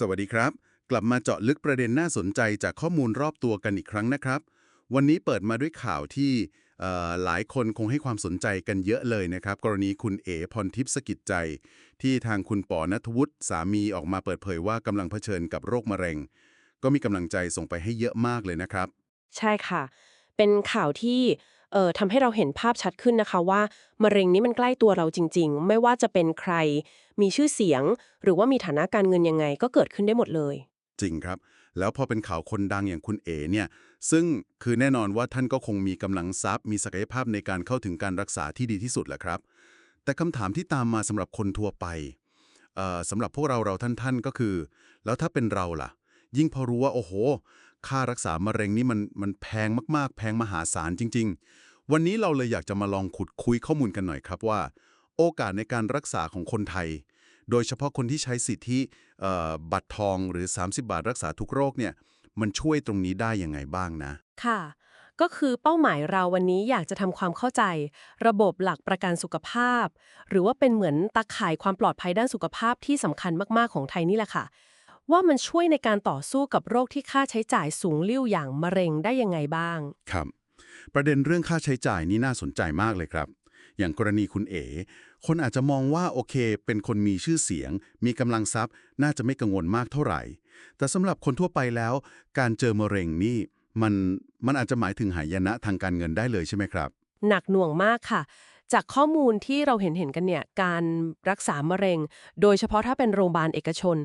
สวัสดีครับ กลับมาเจาะลึกประเด็นน่าสนใจจากข้อมูลรอบตัวกันอีกครั้งนะครับ วันนี้เปิดมาด้วยข่าวที่หลายคนคงให้ความสนใจกันเยอะเลยนะครับ กรณีคุณเอ๋พรทิพย์สกิจใจ ที่ทางคุณปอนัทวุฒิสามีออกมาเปิดเผยว่ากำลังเผชิญกับโรคมะเร็ง ก็มีกำลังใจส่งไปให้เยอะมากเลยนะครับ ใช่ค่ะ เป็นข่าวที่ ทำให้เราเห็นภาพชัดขึ้นนะคะว่ามะเร็งนี้มันใกล้ตัวเราจริง ๆ ไม่ว่าจะเป็นใคร มีชื่อเสียง หรือว่ามีฐานะการเงินยังไง ก็เกิดขึ้นได้หมดเลย จริงครับ แล้วพอเป็นข่าวคนดังอย่างคุณเอ๋เนี่ย ซึ่งคือแน่นอนว่าท่านก็คงมีกำลังทรัพย์ มีศักยภาพในการเข้าถึงการรักษาที่ดีที่สุดแหละครับ แต่คำถามที่ตามมาสำหรับคนทั่วไปเอ่อสำหรับพวกเราเราท่านๆก็คือ แล้วถ้าเป็นเราล่ะ ยิ่งพอรู้ว่าโอ้โห ค่ารักษามะเร็งนี่มันมันแพงมากๆ แพงมหาศาลจริงๆ วันนี้เราเลยอยากจะมาลองขุดคุยข้อมูลกันหน่อยครับว่า โอกาสในการรักษาของคนไทย โดยเฉพาะคนที่ใช้สิทธิเอ่อบัตรทองหรือ 30 บาทรักษาทุกโรคเนี่ยมันช่วยตรงนี้ได้ยังไงบ้างนะ ค่ะ ก็คือเป้าหมายเราวันนี้อยากจะทำความเข้าใจ ระบบหลักประกันสุขภาพ หรือว่าเป็นเหมือนตาข่ายความปลอดภัยด้านสุขภาพที่สำคัญมากๆของไทยนี่แหละค่ะ ว่ามันช่วยในการต่อสู้กับโรคที่ค่าใช้จ่ายสูงลิ่วอย่างมะเร็งได้ยังไงบ้าง ครับ ประเด็นเรื่องค่าใช้จ่ายนี่น่าสนใจมากเลยครับ อย่างกรณีคุณเอ๋คนอาจจะมองว่าโอเค เป็นคนมีชื่อเสียง มีกำลังทรัพย์ น่าจะไม่กังวลมากเท่าไหร่ แต่สำหรับคนทั่วไปแล้ว การเจอมะเร็งนี่มันมันอาจจะหมายถึงหายนะทางการเงินได้เลยใช่ไหมครับ หนักหน่วงมากค่ะ จากข้อมูลที่เราเห็นเห็นกันเนี่ยการรักษามะเร็ง โดยเฉพาะถ้าเป็นโรงพยาบาลเอกชน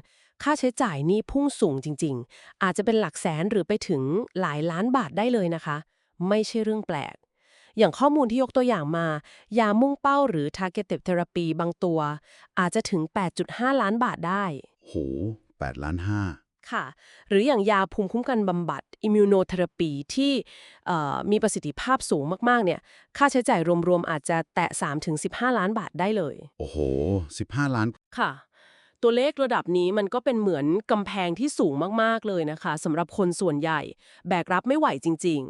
ค่าใช้จ่ายนี่พุ่งสูงจริง ๆ อาจจะเป็นหลักแสนหรือไปถึงหลายล้านบาทได้เลยนะคะ ไม่ใช่เรื่องแปลก อย่างข้อมูลที่ยกตัวอย่างมา ยามุ่งเป้าหรือ targeted therapy บางตัว อาจจะถึง 8.5 ล้านบาทได้ โห 8 ล้านห้าค่ะ หรืออย่างยาภูมิคุ้มกันบำบัด immunotherapy ที่เอ่อมีประสิทธิภาพสูงมาก ๆ เนี่ย ค่าใช้จ่ายรวม ๆ อาจจะแตะ 3-15 ล้านบาทได้เลย โอ้โห 15 ล้าน ค่ะตัวเลขระดับนี้มันก็เป็นเหมือนกำแพงที่สูงมาก ๆ เลยนะคะสำหรับคนส่วนใหญ่ แบกรับไม่ไหวจริง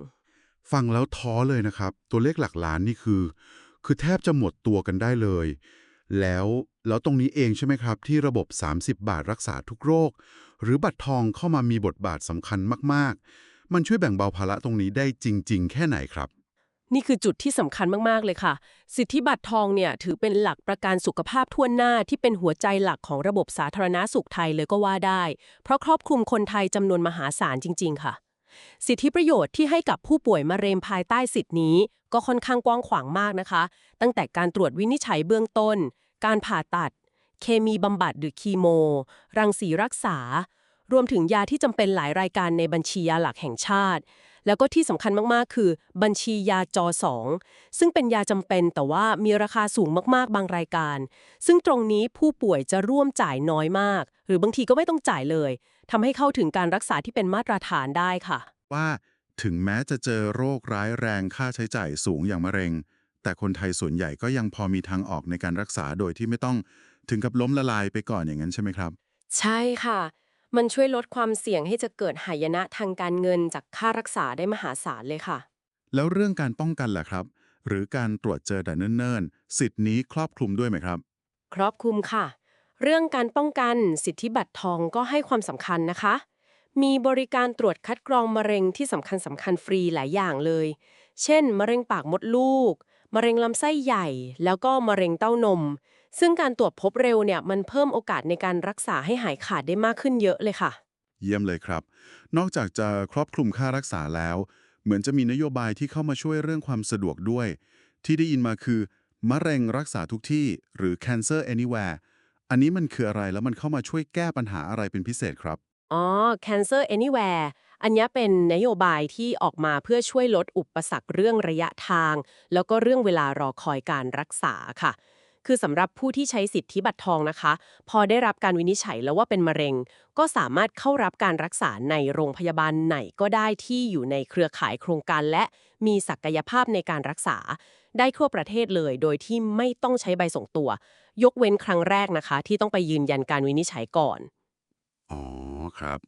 ฟังแล้วท้อเลยนะครับ ตัวเลขหลักล้านนี่คือ คือแทบจะหมดตัวกันได้เลย แล้วแล้วตรงนี้เองใช่ไหมครับ ที่ระบบ 30 บาทรักษาทุกโรค หรือบัตรทองเข้ามามีบทบาทสำคัญมาก ๆ มันช่วยแบ่งเบาภาระตรงนี้ได้จริง ๆ แค่ไหนครับ นี่คือจุดที่สำคัญมาก ๆ เลยค่ะ สิทธิบัตรทองเนี่ยถือเป็นหลักประกันสุขภาพทั่วหน้าที่เป็นหัวใจหลักของระบบสาธารณาสุขไทยเลยก็ว่าได้ เพราะครอบคลุมคนไทยจำนวนมหาศาลจริง ๆ ค่ะ สิทธิประโยชน์ที่ให้กับผู้ป่วยมะเร็งภายใต้สิทธินี้ ก็ค่อนข้างกว้างขวางมากนะคะ ตั้งแต่การตรวจวินิจฉัยเบื้องต้น การผ่าตัด เคมีบำบัดหรือคีโม รังสีรักษา รวมถึงยาที่จำเป็นหลายรายการในบัญชียาหลักแห่งชาติ แล้วก็ที่สำคัญมากๆ คือ บัญชียาจอ 2 ซึ่งเป็นยาจำเป็นแต่ว่ามีราคาสูงมากๆ บางรายการ ซึ่งตรงนี้ผู้ป่วยจะร่วมจ่ายน้อยมาก หรือบางทีก็ไม่ต้องจ่ายเลยทำให้เข้าถึงการรักษาที่เป็นมาตรฐานได้ค่ะ ว่าถึงแม้จะเจอโรคร้ายแรงค่าใช้จ่ายสูงอย่างมะเร็ง แต่คนไทยส่วนใหญ่ก็ยังพอมีทางออกในการรักษาโดยที่ไม่ต้องถึงกับล้มละลายไปก่อนอย่างนั้นใช่ไหมครับ ใช่ค่ะ มันช่วยลดความเสี่ยงให้จะเกิดหายนะทางการเงินจากค่ารักษาได้มหาศาลเลยค่ะ แล้วเรื่องการป้องกันล่ะครับ หรือการตรวจเจอแต่เนิ่นๆ สิทธิ์นี้ครอบคลุมด้วยไหมครับ ครอบคลุมค่ะ เรื่องการป้องกันสิทธิบัตรทองก็ให้ความสำคัญนะคะ มีบริการตรวจคัดกรองมะเร็งที่สำคัญสำคัญฟรีหลายอย่างเลย เช่น มะเร็งปากมดลูก มะเร็งลำไส้ใหญ่ แล้วก็มะเร็งเต้านม ซึ่งการตรวจพบเร็วเนี่ยมันเพิ่มโอกาสในการรักษาให้หายขาดได้มากขึ้นเยอะเลยค่ะ เยี่ยมเลยครับ นอกจากจะครอบคลุมค่ารักษาแล้ว เหมือนจะมีนโยบายที่เข้ามาช่วยเรื่องความสะดวกด้วย ที่ได้ยินมาคือมะเร็งรักษาทุกที่หรือ cancer anywhere อันนี้มันคืออะไรแล้วมันเข้ามาช่วยแก้ปัญหาอะไรเป็นพิเศษครับ อ๋อ Cancer Anywhere อันนี้เป็นนโยบายที่ออกมาเพื่อช่วยลดอุปสรรคเรื่องระยะทาง แล้วก็เรื่องเวลารอคอยการรักษาค่ะ คือสำหรับผู้ที่ใช้สิทธิบัตรทองนะคะ พอได้รับการวินิจฉัยแล้วว่าเป็นมะเร็ง ก็สามารถเข้ารับการรักษาในโรงพยาบาลไหนก็ได้ที่อยู่ในเครือข่ายโครงการ และมีศักยภาพในการรักษา ได้ทั่วประเทศเลย โดยที่ไม่ต้องใช้ใบส่งตัว ยกเว้นครั้งแรกนะคะ ที่ต้องไปยืนยันการวินิจฉัยก่อน อ๋อครับ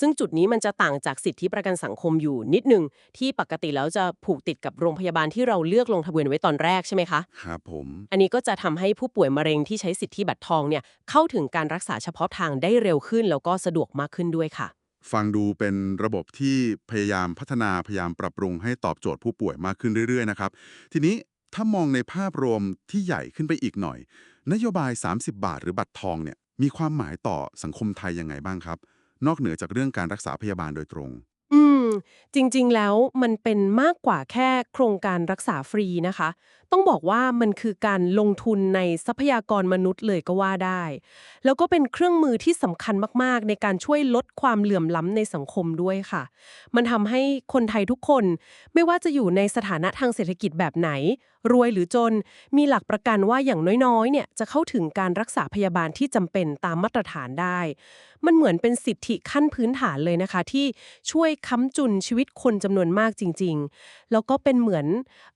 ซึ่งจุดนี้มันจะต่างจากสิทธิประกันสังคมอยู่นิดหนึ่งที่ปกติแล้วจะผูกติดกับโรงพยาบาลที่เราเลือกลงทะเบียนไว้ตอนแรกใช่ไหมคะครับผม อันนี้ก็จะทำให้ผู้ป่วยมะเร็งที่ใช้สิทธิบัตรทองเนี่ยเข้าถึงการรักษาเฉพาะทางได้เร็วขึ้น แล้วก็สะดวกมากขึ้นด้วยค่ะ ฟังดูเป็นระบบที่พยายามพัฒนาพยายามปรับปรุงให้ตอบโจทย์ผู้ป่วยมากขึ้นเรื่อยๆนะครับทีนี้ถ้ามองในภาพรวมที่ใหญ่ขึ้นไปอีกหน่อย นโยบาย 30 บาทหรือบัตรทองเนี่ยมีความหมายต่อสังคมไทยยังไงบ้างครับ นอกเหนือจากเรื่องการรักษาพยาบาลโดยตรง อืม จริงๆ แล้วมันเป็นมากกว่าแค่โครงการรักษาฟรีนะคะ ต้องบอกว่ามันคือการลงทุนในทรัพยากรมนุษย์เลยก็ว่าได้ แล้วก็เป็นเครื่องมือที่สำคัญมากๆ ในการช่วยลดความเหลื่อมล้ำในสังคมด้วยค่ะ มันทำให้คนไทยทุกคน ไม่ว่าจะอยู่ในสถานะทางเศรษฐกิจแบบไหน รวยหรือจน มีหลักประกันว่าอย่างน้อยๆ เนี่ยจะเข้าถึงการรักษาพยาบาลที่จำเป็นตามมาตรฐานได้ มันเหมือนเป็นสิทธิขั้นพื้นฐานเลยนะคะ ที่ช่วยค้ำจุนชีวิตคนจำนวนมากจริง ๆ แล้วก็เป็นเหมือน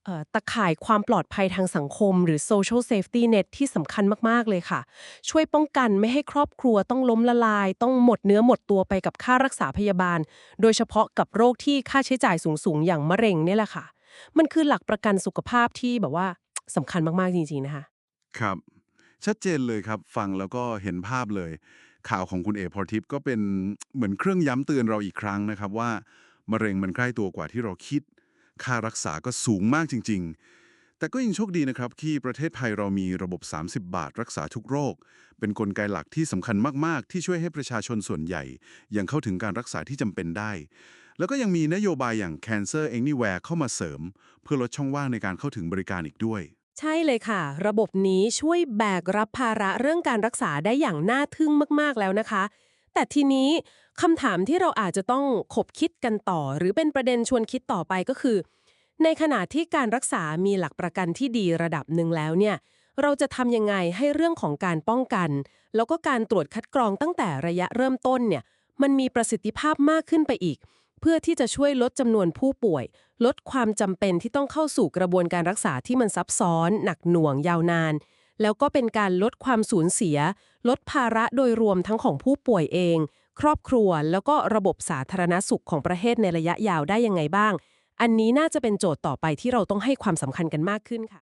เออตะข่ายความปลอดภัยทางสังคม หรือ social safety net ที่สำคัญมาก ๆ เลยค่ะ ช่วยป้องกันไม่ให้ครอบครัวต้องล้มละลาย ต้องหมดเนื้อหมดตัวไปกับค่ารักษาพยาบาล โดยเฉพาะกับโรคที่ค่าใช้จ่ายสูง ๆ อย่างมะเร็งเนี่ยแหละค่ะ มันคือหลักประกันสุขภาพที่แบบว่าสำคัญมาก ๆ จริง ๆ นะคะ ครับ ชัดเจนเลยครับ ฟังแล้วก็เห็นภาพเลย ข่าวของคุณเอพรทิพย์ก็เป็นเหมือนเครื่องย้ำเตือนเราอีกครั้งนะครับว่ามะเร็งมันใกล้ตัวกว่าที่เราคิด ค่ารักษาก็สูงมากจริง ๆ แต่ก็ยังโชคดีนะครับที่ประเทศไทยเรามีระบบ 30 บาทรักษาทุกโรค เป็นนกลไกหลักที่สำคัญมาก ๆ ที่ช่วยให้ประชาชนส่วนใหญ่ ยังเข้าถึงการรักษาที่จำเป็นได้ แล้วก็ยังมีนโยบายอย่าง Cancer Anywhere เข้ามาเสริม เพื่อลดช่องว่างในการเข้าถึงบริการอีกด้วย ใช่เลยค่ะ ระบบนี้ช่วยแบกรับภาระเรื่องการรักษาได้อย่างน่าทึ่งมาก ๆ แล้วนะคะ แต่ทีนี้คำถามที่เราอาจจะต้องขบคิดกันต่อ หรือเป็นประเด็นชวนคิดต่อไปก็คือ ในขณะที่การรักษามีหลักประกันที่ดีระดับหนึ่งแล้วเนี่ยเราจะทำยังไงให้เรื่องของการป้องกัน แล้วก็การตรวจคัดกรองตั้งแต่ระยะเริ่มต้นเนี่ยมันมีประสิทธิภาพมากขึ้นไปอีก เพื่อที่จะช่วยลดจำนวนผู้ป่วย ลดความจำเป็นที่ต้องเข้าสู่กระบวนการรักษาที่มันซับซ้อน หนักหน่วงยาวนาน แล้วก็เป็นการลดความสูญเสีย ลดภาระโดยรวมทั้งของผู้ป่วยเอง ครอบครัวแล้วก็ระบบสาธารณสุขของประเทศในระยะยาวได้ยังไงบ้าง อันนี้น่าจะเป็นโจทย์ต่อไปที่เราต้องให้ความสำคัญกันมากขึ้นค่ะ